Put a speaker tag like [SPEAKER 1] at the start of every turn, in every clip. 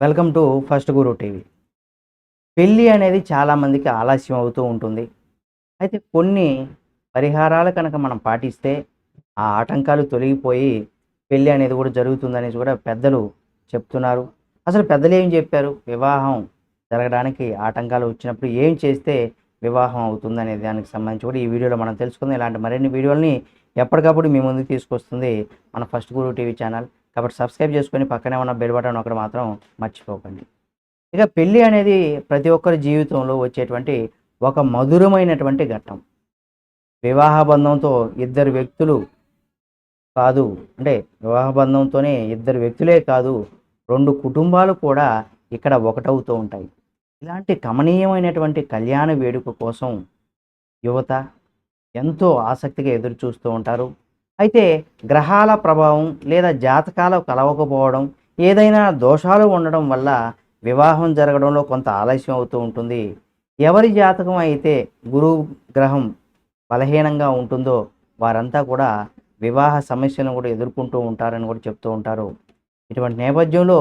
[SPEAKER 1] Welcome to first guru TV. పెళ్ళి అనేది చాలామందికి ఆలస్యం అవుతూ ఉంటుంది. అయితే కొన్ని పరిహారాలు కనుక మనం పాటిస్తే ఆ ఆటంకాలు తొలగిపోయి పెళ్ళి అనేది కూడా జరుగుతుందనేసి కూడా పెద్దలు చెప్తున్నారు. అసలు పెద్దలు ఏం చెప్పారు? వివాహం జరగడానికి ఆటంకాలు వచ్చినప్పుడు ఏం చేస్తే వివాహం అవుతుందనే దానికి సంబంధించి కూడా ఈ వీడియోలో మనం తెలుసుకుందాం. ఇలాంటి మరిన్ని వీడియోలని ఎప్పటికప్పుడు మీ ముందుకు తీసుకొస్తుంది మన ఫస్ట్ గురు టీవీ ఛానల్. కాబట్టి సబ్స్క్రైబ్ చేసుకొని పక్కనే ఉన్న బెల్ బటన్ ఒకటి మాత్రం మర్చిపోకండి. ఇక పెళ్ళి అనేది ప్రతి ఒక్కరి జీవితంలో వచ్చేటువంటి ఒక మధురమైనటువంటి ఘట్టం. వివాహ బంధంతో ఇద్దరు వ్యక్తులు కాదు అంటే వివాహ బంధంతోనే ఇద్దరు వ్యక్తులే కాదు రెండు కుటుంబాలు కూడా ఇక్కడ ఒకటవుతూ ఉంటాయి. ఇలాంటి కమనీయమైనటువంటి కళ్యాణ వేడుక కోసం యువత ఎంతో ఆసక్తిగా ఎదురు చూస్తూ ఉంటారు. అయితే గ్రహాల ప్రభావం లేదా జాతకాలు కలవకపోవడం ఏదైనా దోషాలు ఉండడం వల్ల వివాహం జరగడంలో కొంత ఆలస్యం అవుతూ ఉంటుంది. ఎవరి జాతకం అయితే గురువు గ్రహం బలహీనంగా ఉంటుందో వారంతా కూడా వివాహ సమస్యలను కూడా ఎదుర్కొంటూ ఉంటారని కూడా చెప్తూ ఉంటారు. ఇటువంటి నేపథ్యంలో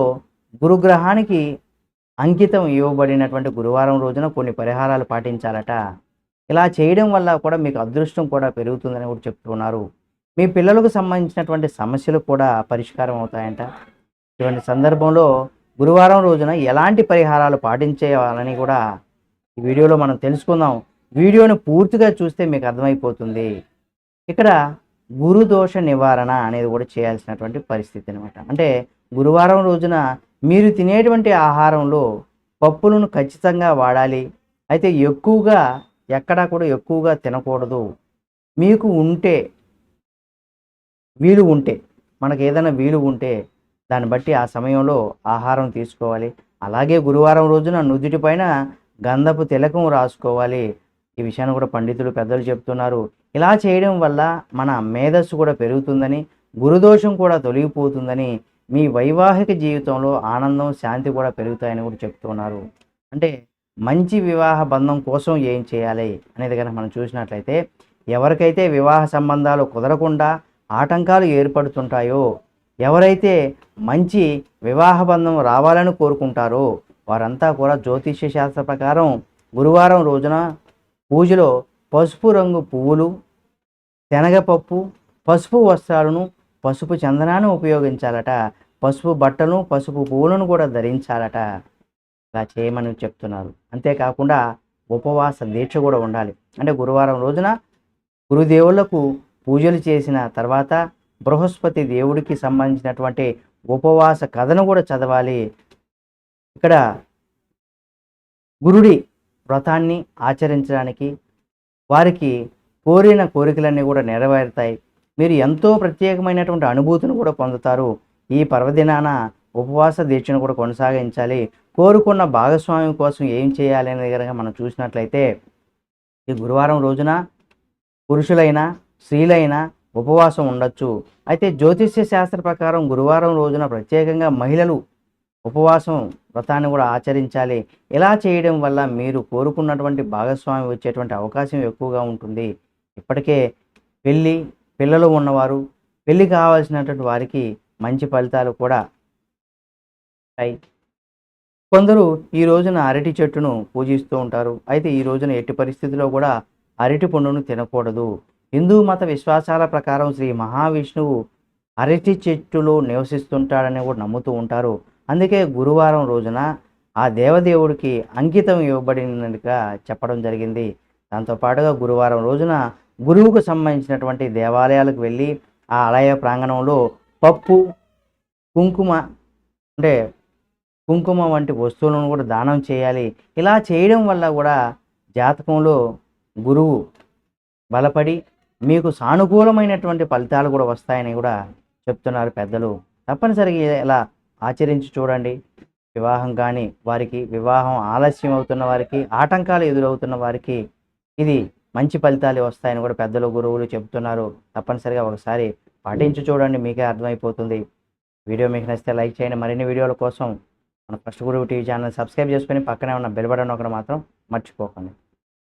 [SPEAKER 1] గురుగ్రహానికి అంకితం ఇవ్వబడినటువంటి గురువారం రోజున కొన్ని పరిహారాలు పాటించాలట. ఇలా చేయడం వల్ల కూడా మీకు అదృష్టం కూడా పెరుగుతుందని కూడా చెప్తున్నారు. మీ పిల్లలకు సంబంధించినటువంటి సమస్యలు కూడా పరిష్కారం అవుతాయంట. ఇటువంటి సందర్భంలో గురువారం రోజున ఎలాంటి పరిహారాలు పాటించేయాలని కూడా ఈ వీడియోలో మనం తెలుసుకుందాం. వీడియోని పూర్తిగా చూస్తే మీకు అర్థమైపోతుంది. ఇక్కడ గురు దోష నివారణ అనేది కూడా చేయాల్సినటువంటి పరిస్థితి అనమాట అంటే గురువారం రోజున మీరు తినేటువంటి ఆహారంలో పప్పులను ఖచ్చితంగా వాడాలి. అయితే ఎక్కువగా ఎక్కడా కూడా ఎక్కువగా తినకూడదు. మీకు ఉంటే వీలు ఉంటే మనకు ఏదైనా వీలు ఉంటే దాన్ని బట్టి ఆ సమయంలో ఆహారం తీసుకోవాలి. అలాగే గురువారం రోజున నుదుటిపైన గంధపు తిలకం రాసుకోవాలి. ఈ విషయాన్ని కూడా పండితులు పెద్దలు చెప్తున్నారు. ఇలా చేయడం వల్ల మన మేధస్సు కూడా పెరుగుతుందని గురుదోషం కూడా తొలగిపోతుందని మీ వైవాహిక జీవితంలో ఆనందం శాంతి కూడా పెరుగుతాయని కూడా చెప్తున్నారు. అంటే మంచి వివాహ బంధం కోసం ఏం చేయాలి అనేది కనుక మనం చూసినట్లయితే ఎవరికైతే వివాహ సంబంధాలు కుదరకుండా ఆటంకాలు ఏర్పడుతుంటాయో ఎవరైతే మంచి వివాహ బంధం రావాలని కోరుకుంటారో వారంతా కూడా జ్యోతిష్య శాస్త్ర ప్రకారం గురువారం రోజున పూజలో పసుపు రంగు పువ్వులు శనగపప్పు పసుపు వస్త్రాలను పసుపు చందనాన్ని ఉపయోగించాలట పసుపు బట్టలు పసుపు పువ్వులను కూడా ధరించాలట. ఇలా చేయమని చెప్తున్నారు. అంతేకాకుండా ఉపవాస దీక్ష కూడా ఉండాలి. అంటే గురువారం రోజున గురుదేవులకు పూజలు చేసిన తర్వాత బృహస్పతి దేవుడికి సంబంధించినటువంటి ఉపవాస కథను కూడా చదవాలి. ఇక్కడ గురుడి వ్రతాన్ని ఆచరించడానికి వారికి కోరిన కోరికలన్నీ కూడా నెరవేరుతాయి. మీరు ఎంతో ప్రత్యేకమైనటువంటి అనుభూతిని కూడా పొందుతారు. ఈ పర్వదినాన ఉపవాస దీక్షను కూడా కొనసాగించాలి. కోరుకున్న భాగస్వామి కోసం ఏం చేయాలి అనేది కనుక మనం చూసినట్లయితే ఈ గురువారం రోజున పురుషులైనా స్త్రీలైనా ఉపవాసం ఉండొచ్చు. అయితే జ్యోతిష్య శాస్త్ర ప్రకారం గురువారం రోజున ప్రత్యేకంగా మహిళలు ఉపవాసం వ్రతాన్ని కూడా ఆచరించాలి. ఇలా చేయడం వల్ల మీరు కోరుకున్నటువంటి భాగస్వామి వచ్చేటువంటి అవకాశం ఎక్కువగా ఉంటుంది. ఇప్పటికే పెళ్ళి పిల్లలు ఉన్నవారు పెళ్ళి కావాల్సినటువంటి వారికి మంచి ఫలితాలు కూడా ఉంటాయి. కొందరు ఈ రోజున అరటి చెట్టును పూజిస్తూ ఉంటారు. అయితే ఈ రోజున ఎట్టి పరిస్థితిలో కూడా అరటి పండును తినకూడదు. హిందూ మత విశ్వాసాల ప్రకారం శ్రీ మహావిష్ణువు అరటి చెట్టులో నివసిస్తుంటాడని కూడా నమ్ముతూ ఉంటారు. అందుకే గురువారం రోజున ఆ దేవదేవుడికి అంకితం ఇవ్వబడినట్టుగా చెప్పడం జరిగింది. దాంతోపాటుగా గురువారం రోజున గురువుకు సంబంధించినటువంటి దేవాలయాలకు వెళ్ళి ఆ ఆలయ ప్రాంగణంలో పప్పు కుంకుమ అంటే కుంకుమ వంటి వస్తువులను కూడా దానం చేయాలి. ఇలా చేయడం వల్ల కూడా జాతకంలో గురువు బలపడి మీకు సానుకూలమైనటువంటి ఫలితాలు కూడా వస్తాయని కూడా చెప్తున్నారు పెద్దలు. తప్పనిసరిగా ఇలా ఆచరించి చూడండి. వివాహం కానీ వారికి వివాహం ఆలస్యం అవుతున్న వారికి ఆటంకాలు ఎదురవుతున్న వారికి ఇది మంచి ఫలితాలు వస్తాయని కూడా పెద్దలు గురువులు చెబుతున్నారు తప్పనిసరిగా ఒకసారి పాటించి చూడండి మీకే అర్థమైపోతుంది. వీడియో మీకు నచ్చితే లైక్ చేయండి. మరిన్ని వీడియోల కోసం మన ఫస్ట్ గురువు టీవీ ఛానల్ సబ్స్క్రైబ్ చేసుకొని పక్కనే ఉన్న బెల్ బటన్ ఒకటి మాత్రం మర్చిపోకండి.